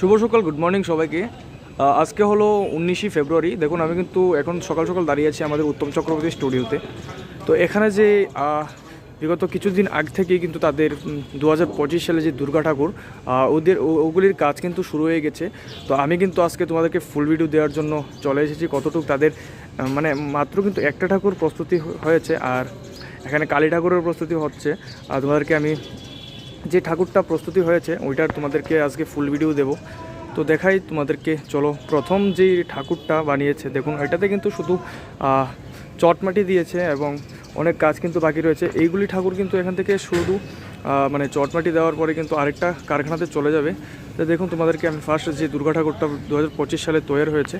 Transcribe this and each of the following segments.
শুভ সকাল good morning সবাইকে। আজকে হলো উনিশে ফেব্রুয়ারি। দেখুন, আমি কিন্তু এখন সকাল সকাল দাঁড়িয়ে আছি আমাদের উত্তম চক্রবর্তী স্টুডিওতে। তো এখানে যে বিগত কিছুদিন আগ থেকেই কিন্তু তাদের দু হাজার পঁচিশ সালে যে দুর্গা ঠাকুর ওদের ওগুলির কাজ কিন্তু শুরু হয়ে গেছে। তো আমি কিন্তু আজকে তোমাদেরকে ফুল ভিডিও দেওয়ার জন্য চলে এসেছি। কতটুকু তাদের মানে মাত্র কিন্তু একটা ঠাকুর প্রস্তুতি হয়েছে, আর এখানে কালী ঠাকুরের প্রস্তুতি হচ্ছে। আর তোমাদেরকে আমি যে ঠাকুরটা প্রস্তুতি হয়েছে ওইটার তোমাদেরকে আজকে ফুল ভিডিও দেব। তো দেখাই তোমাদেরকে, চলো। প্রথম যে ঠাকুরটা বানিয়েছে, দেখুন, এটাতে কিন্তু শুধু চটমাটি দিয়েছে এবং অনেক কাজ কিন্তু বাকি রয়েছে। এইগুলি ঠাকুর কিন্তু এখান থেকে শুধু মানে চটমাটি দেওয়ার পরে কিন্তু আরেকটা কারখানাতে চলে যাবে। তো দেখুন তোমাদেরকে আমি ফার্স্ট যে দুর্গা ঠাকুরটা দু হাজার পঁচিশ সালে তৈরি হয়েছে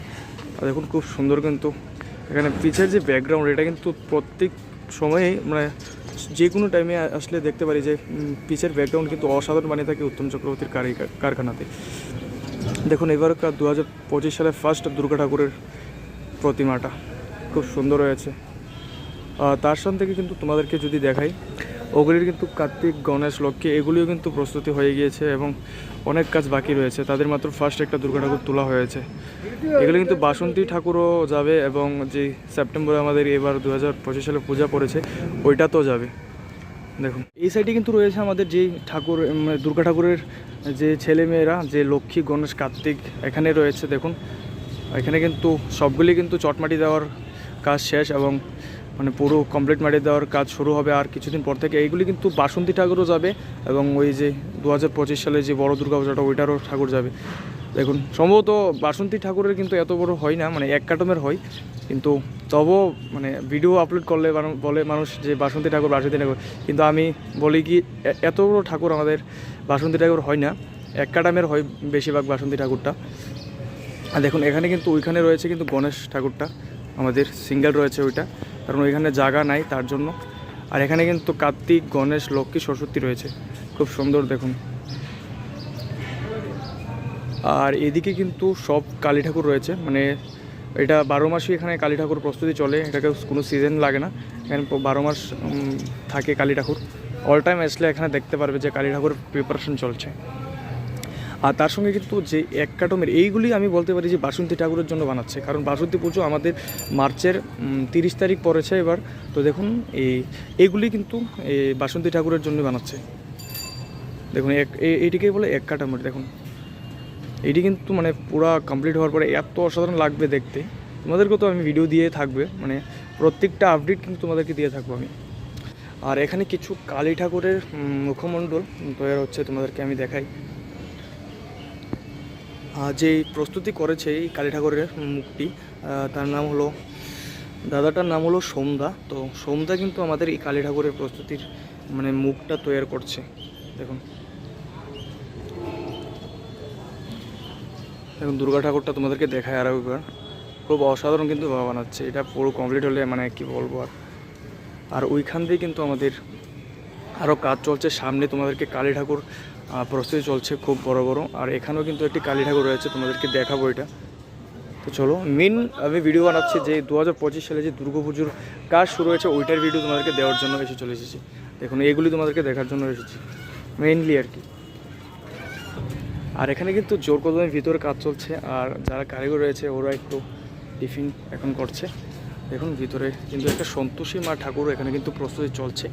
দেখুন খুব সুন্দর কিন্তু। এখানে পিছের যে ব্যাকগ্রাউন্ড এটা কিন্তু প্রত্যেক সময়েই মানে যে কোনো টাইমে আসলে দেখতে পারি যে পিচের ব্যাকগ্রাউন্ড কিন্তু অসাধারণ বানিয়ে থাকে উত্তম চক্রবর্তীর কারি- কারখানাতে। দেখুন, এবার দু হাজার পঁচিশ সালে ফার্স্ট দুর্গা ঠাকুরের প্রতিমাটা। খুব সুন্দর হয়েছে। তার সান থেকে কিন্তু তোমাদেরকে যদি দেখাই ওগুলির কিন্তু কার্তিক, গণেশ, লক্ষ্মী এগুলিও কিন্তু প্রস্তুতি হয়ে গিয়েছে এবং অনেক কাজ বাকি রয়েছে। তাদের মাত্র ফার্স্ট একটা দুর্গা ঠাকুর তোলা হয়েছে। এগুলো কিন্তু বাসন্তী ঠাকুরও যাবে এবং যে সেপ্টেম্বরে আমাদের এবার দু হাজার পঁচিশ সালে পূজা পড়েছে, ওইটাতেও যাবে। দেখুন, এই সাইডে কিন্তু রয়েছে আমাদের যে ঠাকুর মানে দুর্গা ঠাকুরের যে ছেলেমেয়েরা, যে লক্ষ্মী, গণেশ, কার্তিক এখানে রয়েছে। দেখুন, এখানে কিন্তু সবগুলি কিন্তু চটমাটি দেওয়ার কাজ শেষ এবং মানে পুরো কমপ্লিট মাটি দেওয়ার কাজ শুরু হবে আর কিছুদিন পর থেকে। এইগুলি কিন্তু বাসন্তী ঠাকুরও যাবে এবং ওই যে দু হাজার পঁচিশ সালে যে বড় দুর্গা পূজাটা, ওইটারও ঠাকুর যাবে। দেখুন, সম্ভবত বাসন্তী ঠাকুরের কিন্তু এত বড় হয় না মানে এক কাটমের হয়। কিন্তু তবুও মানে ভিডিও আপলোড করলে বলে মানুষ যে বাসন্তী ঠাকুর বাসন্তী ঠাকুর। কিন্তু আমি বলি কি এত বড় ঠাকুর আমাদের বাসন্তী ঠাকুর হয় না। এক কাটামের হয় বেশিরভাগ বাসন্তী ঠাকুরটা। আর দেখুন, এখানে কিন্তু ওইখানে রয়েছে কিন্তু গণেশ ঠাকুরটা। আমাদের সিঙ্গেল রয়েছে ওইটা। কারণ ওইখানে জায়গা নাই তার জন্য। আর এখানে কিন্তু কার্তিক, গণেশ, লক্ষ্মী, সরস্বতী রয়েছে। খুব সুন্দর দেখুন। আর এদিকে কিন্তু সব কালী ঠাকুর রয়েছে। মানে এটা বারো মাসই এখানে কালী ঠাকুর প্রস্তুতি চলে। এটাকে কোনো সিজন লাগে না। এখানে বারো মাস থাকে কালী ঠাকুর। অল টাইম আসলে এখানে দেখতে পারবে যে কালী ঠাকুর প্রিপারেশন চলছে। আর তার সঙ্গে কিন্তু যে এক কাটমের, এইগুলি আমি বলতে পারি যে বাসন্তী ঠাকুরের জন্য বানাচ্ছে। কারণ বাসন্তী পুজো আমাদের মার্চের তিরিশ তারিখ পড়েছে এবার। তো দেখুন, এই, এইগুলি কিন্তু বাসন্তী ঠাকুরের জন্য বানাচ্ছে। দেখুন, এক এইটিকেই বলে এক কাটামোট দেখুন। এটি কিন্তু মানে পুরো কমপ্লিট হওয়ার পরে এত অসাধারণ লাগবে দেখতে। তোমাদেরকেও তো আমি ভিডিও দিয়ে থাকবে মানে প্রত্যেকটা আপডেট কিন্তু তোমাদেরকে দিয়ে থাকব আমি। আর এখানে কিছু কালী ঠাকুরের মুখমণ্ডল তৈরি হচ্ছে তোমাদেরকে আমি দেখাই। যে প্রস্তুতি করেছে এই কালী ঠাকুরের মুখটি তার নাম হলো, দাদাটার নাম হলো সোমদা। তো সোমদা কিন্তু আমাদের এই কালী ঠাকুরের প্রস্তুতির মানে মুখটা তৈরি করছে। দেখুন। দেখুন, দুর্গা ঠাকুরটা তোমাদেরকে দেখায় আরও একবার। খুব অসাধারণ কিন্তু বানাচ্ছে। এটা পুরো কমপ্লিট হলে মানে কি বলব আর? আর ওইখান দিয়ে কিন্তু আমাদের আরও কাজ চলছে। সামনে তোমাদেরকে কালী ঠাকুর প্রস্তুতি চলছে খুব বড় বড়। আর এখানেও কিন্তু একটি কালী ঠাকুর রয়েছে, তোমাদেরকে দেখাবো এটা। তো চলো মেন আমি ভিডিও বানাচ্ছি যে দু হাজার পঁচিশ সালে যে দুর্গা পুজোর কাজ শুরু হয়েছে, ওইটার ভিডিও তোমাদেরকে দেওয়ার জন্য এসে চলে এসেছি। দেখুন, এগুলি তোমাদেরকে দেখার জন্য এসেছি মেইনলি আর কি। আর এখানে কিন্তু জোর কদমের ভিতরে কাজ চলছে, আর যারা কারিগর রয়েছে, ওরা একটু টিফিন এখন করছে। দেখুন, ভিতরে কিন্তু একটা সন্তোষী মা ঠাকুর এখানে কিন্তু প্রস্তুতি চলছে।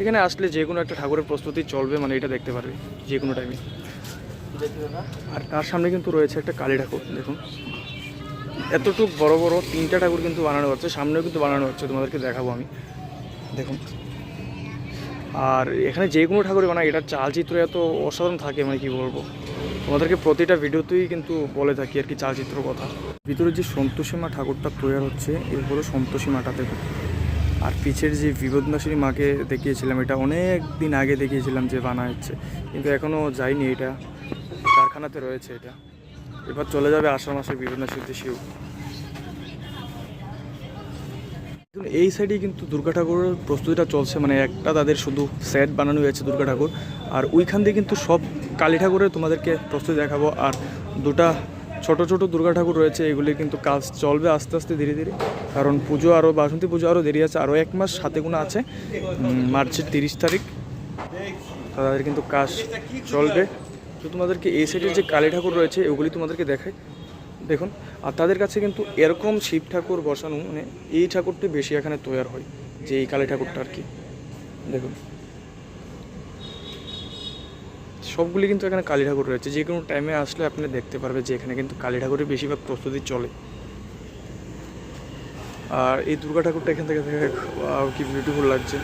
এখানে আসলে যে কোনো একটা ঠাকুরের প্রস্তুতি চলবে মানে এটা দেখতে পারবে, যে কোনো টাইমে আর তার সামনে কিন্তু রয়েছে একটা কালী ঠাকুর, দেখুন। এতটুক বড় বড় তিনটা ঠাকুর কিন্তু বানানো হচ্ছে, সামনেও কিন্তু বানানো হচ্ছে, তোমাদেরকে দেখাবো আমি। দেখুন। আর এখানে যে কোনো ঠাকুরই বানায় এটার চালচিত্র এত অসাধারণ থাকে মানে কি বলব? তোমাদেরকে প্রতিটা ভিডিওতেই কিন্তু বলে থাকি আর কি চালচিত্র কথা। ভিতরে যে সন্তোষী মা ঠাকুরটা তৈরি হচ্ছে, এর হলো সন্তোষী মাটা দেখুন। আর পিছের যে বিপদনাশিনী মাকে দেখিয়েছিলাম, এটা অনেক দিন আগে দেখিয়েছিলাম যে বানা হচ্ছে, কিন্তু এখনও যায়নি এটা। কারখানাতে রয়েছে এটা। এবার চলে যাবে আষাঢ় মাসের বিপদনাশীতে শিব। এই সাইডে কিন্তু দুর্গা ঠাকুরের প্রস্তুতিটা চলছে মানে একটা তাদের শুধু সেট বানানো হয়েছে দুর্গা ঠাকুর। আর ওইখান দিয়ে কিন্তু সব কালী ঠাকুরের তোমাদেরকে প্রস্তুতি দেখাবো। আর দুটা ছোট ছোট দুর্গা ঠাকুর রয়েছে, এগুলি কিন্তু কাজ চলবে আস্তে আস্তে ধীরে ধীরে। কারণ পুজো আরও বাসন্তী পুজো আরও দেরি আছে আরও এক মাস হাতে গোনা আছে। মার্চের তিরিশ তারিখ। তাদের কিন্তু কাজ চলবে। তো তোমাদেরকে এই সাইডের যে কালী ঠাকুর রয়েছে ওগুলি তোমাদেরকে দেখাই। দেখুন, আর তাদের কাছে কিন্তু এরকম শিব ঠাকুর বসানো মানে এই ঠাকুরটি বেশি এখানে তৈরি হয়, যে এই কালী ঠাকুরটা আর কি। দেখুন। সবগুলি কিন্তু এখানে কালী ঠাকুর রয়েছে। যে কোনো টাইমে আসলে আপনি দেখতে পারবে যে এখানে কিন্তু কালী ঠাকুরের বেশিরভাগ প্রস্তুতি চলে। আর এই দুর্গা ঠাকুরটা এখান থেকে দেখে কি বিউটিফুল লাগছে।